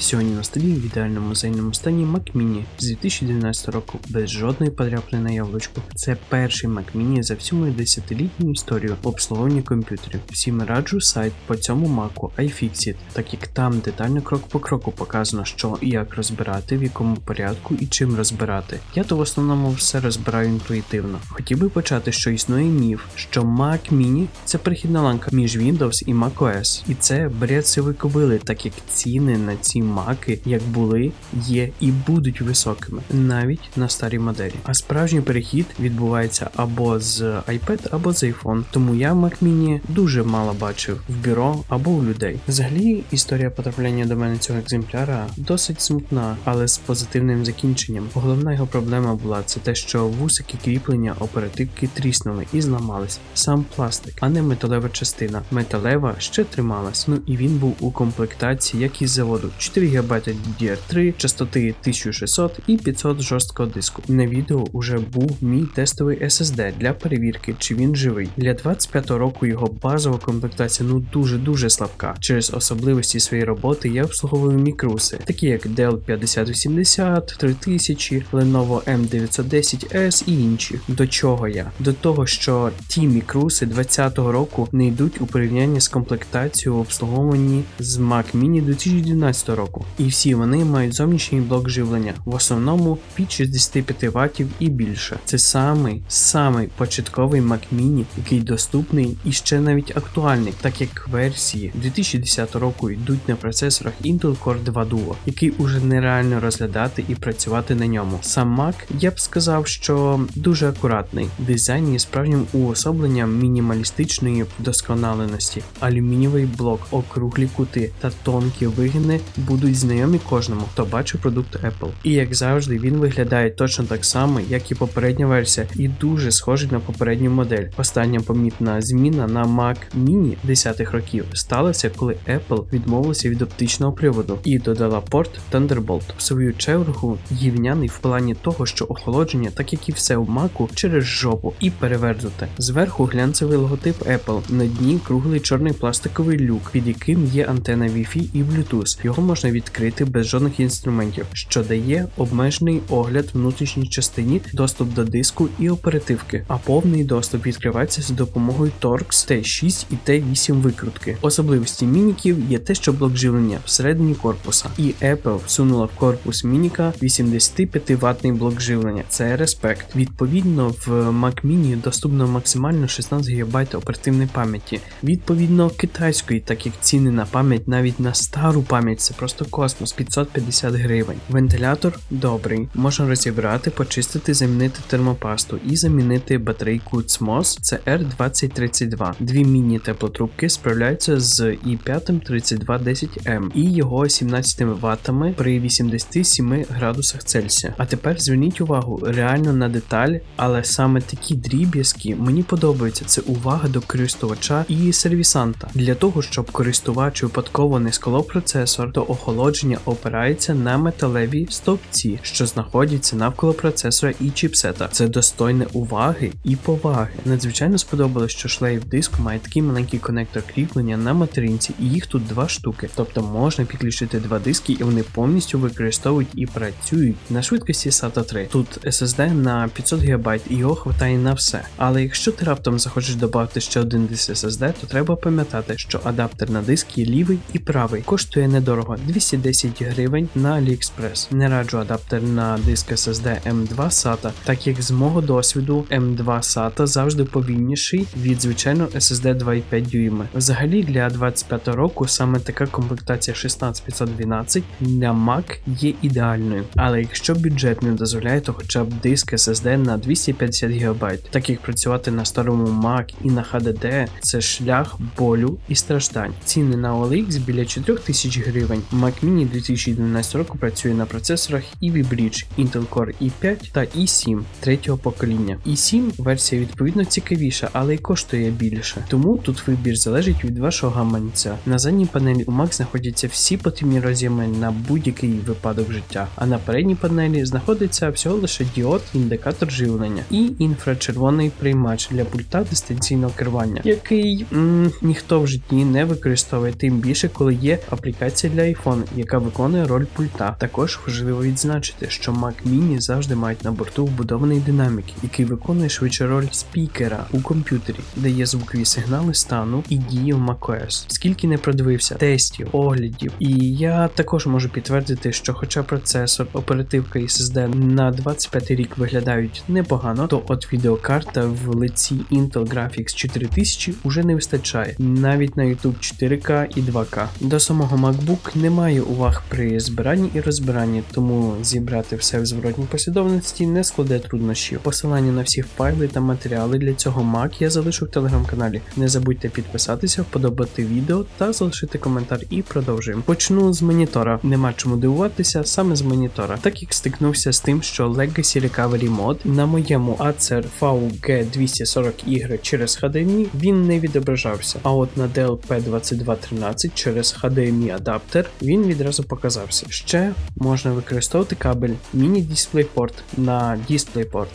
Сьогодні на столі в ідеальному музейному стані Mac Mini з 2019 року без жодної подряпини на яблучку. Це перший Mac Mini за всю мою десятилітню історію в обслуговуванні комп'ютерів. Всім раджу сайт по цьому маку iFixit, так як там детально крок по кроку показано, що і як розбирати, в якому порядку і чим розбирати. Я то в основному все розбираю інтуїтивно. Хотів би почати, що існує міф, що Mac Mini це перехідна ланка між Windows і macOS. І це бред сивої кобили, так як ціни на ці маки, як були, є і будуть високими, навіть на старій моделі. А справжній перехід відбувається або з iPad, або з iPhone. Тому я Mac Mini дуже мало бачив в бюро або у людей. Взагалі, історія потрапляння до мене цього екземпляра досить смутна, але з позитивним закінченням. Головна його проблема була це те, що вусики кріплення оперативки тріснули і зламались. Сам пластик, а не металева частина. Металева ще трималась. Ну і він був у комплектації, як із заводу: 4 ГБ DDR3, частоти 1600 і 500 жорсткого диску. На відео уже був мій тестовий SSD для перевірки, чи він живий. Для 25 року його базова комплектація ну дуже дуже слабка. Через особливості своєї роботи я обслуговую мікруси, такі як Dell 5080, 3000, Lenovo M910S і інші. До чого я? До того, що ті мікруси 20-го року не йдуть у порівнянні з комплектацією в обслуговуванні з Mac Mini 2012 року. І всі вони мають зовнішній блок живлення, в основному під 65 Вт і більше. Це самий самий початковий Mac Mini, який доступний і ще навіть актуальний, так як версії 2010 року йдуть на процесорах Intel Core 2 Duo, який уже нереально розглядати і працювати на ньому. Сам Mac, я б сказав, що дуже акуратний. Дизайн є справжнім уособленням мінімалістичної вдосконаленості. Алюмінієвий блок, округлі кути та тонкі вигини будуть знайомі кожному, хто бачив продукт Apple. І як завжди, він виглядає точно так само, як і попередня версія, і дуже схожий на попередню модель. Остання помітна зміна на Mac Mini 10-х років сталася, коли Apple відмовилася від оптичного приводу і додала порт Thunderbolt. В свою чергу гівняний в плані того, що охолодження, так як і все в Mac, через жопу і перевернуте. Зверху глянцевий логотип Apple, на дні круглий чорний пластиковий люк, під яким є антена Wi-Fi і Bluetooth. Його можна відкрити без жодних інструментів, що дає обмежений огляд внутрішній частині, доступ до диску і оперативки, а повний доступ відкривається за допомогою Torx T6 і T8 викрутки. Особливості мініків є те, що блок живлення всередині корпуса, і Apple всунула в корпус мініка 85 ватний блок живлення. Це респект. Відповідно, в Mac Mini доступно максимально 16 ГБ оперативної пам'яті, відповідно китайської, так як ціни на пам'ять навіть на стару пам'ять це просто космос 550 гривень. Вентилятор добрий, можна розібрати, почистити, замінити термопасту і замінити батарейку CMOS CR2032. Дві міні-теплотрубки справляються з i5 3210M і його 17 ваттами при 87 градусах Цельсія. А тепер зверніть увагу реально на деталь, але саме такі дріб'язки мені подобаються. Це увага до користувача і сервісанта. Для того, щоб користувач випадково не сколов процесор, то охолодження опирається на металеві стовпці, що знаходяться навколо процесора і чіпсета. Це достойне уваги і поваги. Надзвичайно сподобалось, що шлейф диску має такий маленький конектор кріплення на материнці, і їх тут два штуки. Тобто можна підключити два диски, і вони повністю використовують і працюють на швидкості SATA 3. Тут SSD на 500 ГБ і його хватає на все. Але якщо ти раптом захочеш додати ще один диск SSD, то треба пам'ятати, що адаптер на диск є лівий і правий. Коштує недорого 210 гривень на AliExpress. Не раджу адаптер на диск SSD M2 SATA, так як з мого досвіду M2 SATA завжди повільніший від звичайного SSD 2,5 дюйми. Взагалі для 25 року саме така комплектація 16512 для Mac є ідеальною. Але якщо бюджет не дозволяє, то хоча б диск SSD на 250 ГБ, так як працювати на старому Mac і на HDD це шлях болю і страждань. Ціни на OLX біля 4000 гривень. Mac Mini 2012 року працює на процесорах Ivy Bridge, Intel Core i5 та i7 третього покоління. i7 версія відповідно цікавіша, але й коштує більше. Тому тут вибір залежить від вашого гаманця. На задній панелі у Mac знаходяться всі потрібні роз'єми на будь-який випадок життя, а на передній панелі знаходиться всього лише діод, індикатор живлення і інфрачервоний приймач для пульта дистанційного керування, який м, ніхто в житті не використовує, тим більше, коли є аплікація для iPhone. Мікрофон, яка виконує роль пульта. Також важливо відзначити, що Mac Mini завжди мають на борту вбудований динамік, який виконує швидше роль спікера у комп'ютері, дає звукові сигнали стану і дії в macOS. Скільки не продивився тестів, оглядів, і я також можу підтвердити, що хоча процесор, оперативка і SSD на 25 рік виглядають непогано, то от відеокарта в лиці Intel Graphics 4000 уже не вистачає навіть на YouTube 4К і 2К. До самого MacBook немає уваг при збиранні і розбиранні, тому зібрати все в зворотній послідовності не складе труднощів. Посилання на всі файли та матеріали для цього Mac я залишу в телеграм-каналі. Не забудьте підписатися, вподобати відео та залишити коментар і продовжуємо. Почну з монітора. Нема чому дивуватися саме з монітора, так як стикнувся з тим, що Legacy Recovery Mod на моєму Acer VG240Y через HDMI він не відображався. А от на Dell P2213 через HDMI адаптер він відразу показався. Ще можна використовувати кабель Mini DisplayPort на DisplayPort.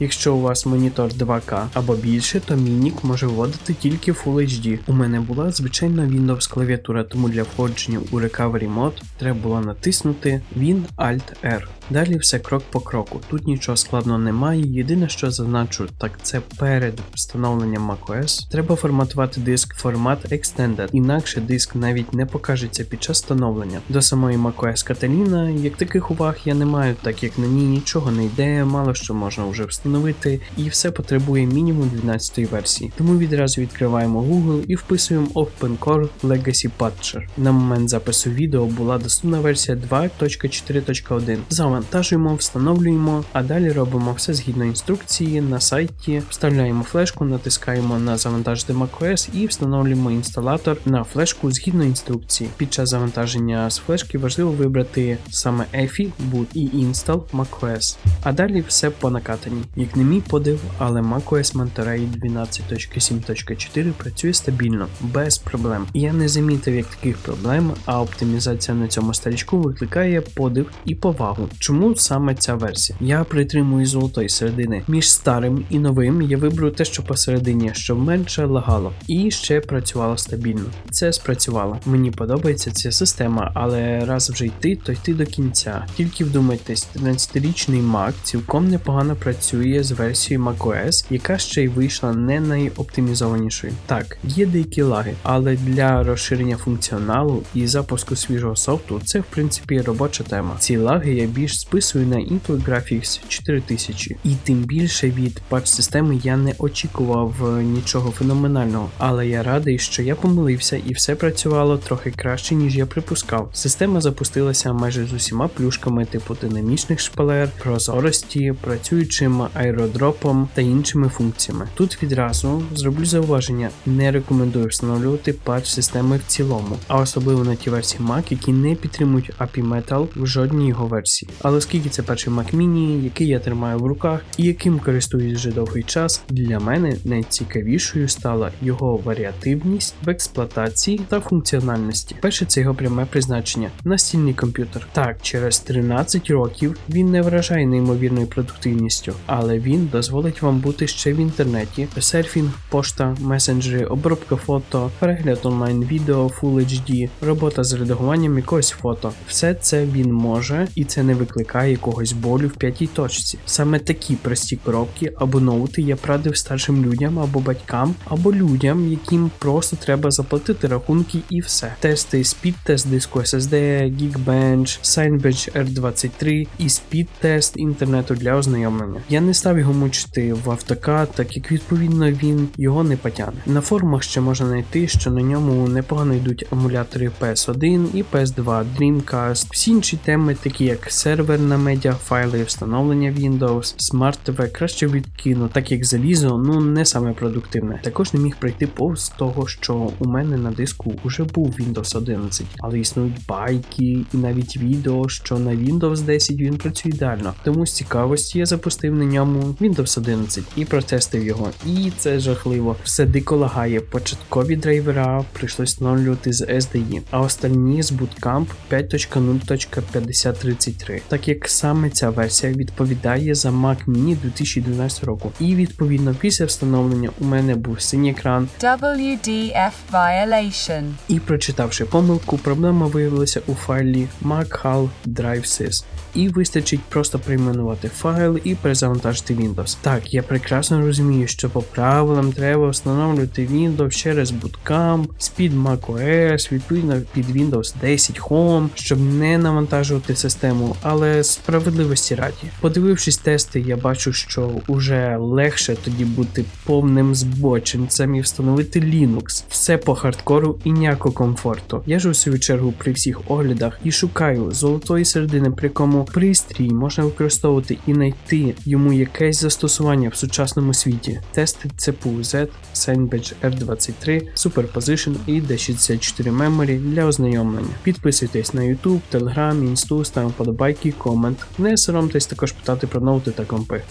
Якщо у вас монітор 2К або більше, то Мінік може вводити тільки Full HD. У мене була звичайна Windows клавіатура, тому для входження у Recovery Mode треба було натиснути Win Alt R. Далі все крок по кроку. Тут нічого складного немає. Єдине, що зазначу, так це перед встановленням macOS треба форматувати диск формат Extended, інакше диск навіть не покажеться під час встановлення. До самої macOS Catalina, як таких уваг я не маю, так як на ній нічого не йде, мало що можна вже встановити, і все потребує мінімум 12 версії. Тому відразу відкриваємо Google і вписуємо OpenCore Legacy Patcher. На момент запису відео була доступна версія 2.4.1. Завантажуємо, встановлюємо, а далі робимо все згідно інструкції на сайті, вставляємо флешку, натискаємо на завантажити macOS і встановлюємо інсталятор на флешку згідно інструкції. Під час завантаження з флешки важливо вибрати саме EFI, Boot і Install macOS. А далі все по накатанні. Як не мій подив, але macOS Monterey 12.7.4 працює стабільно, без проблем. Я не замітив як таких проблем, а оптимізація на цьому старічку викликає подив і повагу. Чому саме ця версія? Я притримую золотої середини. Між старим і новим я виберу те, що посередині, щоб менше лагало, і ще працювало стабільно. Це спрацювало. Мені подобається ця система, але раз вже йти, то йти до кінця. Тільки вдумайтесь, 13-річний Mac цілком непогано працює з версією macOS, яка ще й вийшла не найоптимізованішою. Так, є деякі лаги, але для розширення функціоналу і запуску свіжого софту це в принципі робоча тема. Ці лаги я більш списую на Intel Graphics 4000, і тим більше від патч системи я не очікував е, нічого феноменального, але я радий, що я помилився і все працювало трохи краще, ніж я припускав. Система запустилася майже з усіма плюшками, типу динамічних шпалер, прозорості, працюючим аеродропом та іншими функціями. Тут відразу зроблю зауваження: не рекомендую встановлювати патч системи в цілому, а особливо на ті версії Mac, які не підтримують API Metal в жодній його версії. Але оскільки це перший Mac Mini, який я тримаю в руках і яким користуюсь вже довгий час, для мене найцікавішою стала його варіативність в експлуатації та функціональності. Перше це його пряме призначення настільний комп'ютер. Так, через 13 років він не вражає неймовірною продуктивністю, але він дозволить вам бути ще в інтернеті, серфінг, пошта, месенджери, обробка фото, перегляд онлайн відео, Full HD, робота з редагуванням якогось фото. Все це він може, і це не викликає якогось болю в п'ятій точці. Саме такі прості коробки або ноути я прадив старшим людям або батькам, або людям, яким просто треба заплатити рахунки і все. Тести speed-тест диску SSD, Geekbench, Signbench R23 і speed-тест інтернету для ознайомлення. Я не став його мучити в автокад, так як відповідно він його не потягне. На форумах ще можна знайти, що на ньому непогано йдуть емулятори PS1 і PS2, Dreamcast, всі інші теми, такі як серверна медіа, файли, встановлення Windows, Smart TV краще відкину, так як залізо ну не саме продуктивне. Також не міг пройти повз того, що у мене на диску вже був Windows 11, але існують байки і навіть відео, що на Windows 10 він працює ідеально. Тому з цікавості я запустив на ньому Windows 11 і протестив його. І це жахливо. Все дико лагає. Початкові драйвера прийшлось встановлювати з SDI, а останні з Bootcamp 5.0.5033. так як саме ця версія відповідає за Mac Mini 2012 року. І відповідно після встановлення у мене був синій екран, WDF violation. і прочитавши помилку, проблема виявилася у файлі MacHal DriveSys. І вистачить просто перейменувати файл і перезавантажити Windows. Так, я прекрасно розумію, що по правилам треба встановлювати Windows через Bootcamp, з-під macOS, відповідно під Windows 10 Home, щоб не навантажувати систему, але справедливості раді. Подивившись тести, я бачу, що уже легше тоді бути повним збочинцем і встановити Linux. Все по хардкору і ніякого комфорту. Я ж у свою чергу при всіх оглядах і шукаю золотої середини, при якому пристрій можна використовувати і знайти йому якесь застосування в сучасному світі. Тести CPU Z, Sandbridge R23, Superposition і D64 Memory для ознайомлення. Підписуйтесь на YouTube, Telegram, Інсту, ставимо подобайки, комент. Не соромтесь також питати про ноути та компи.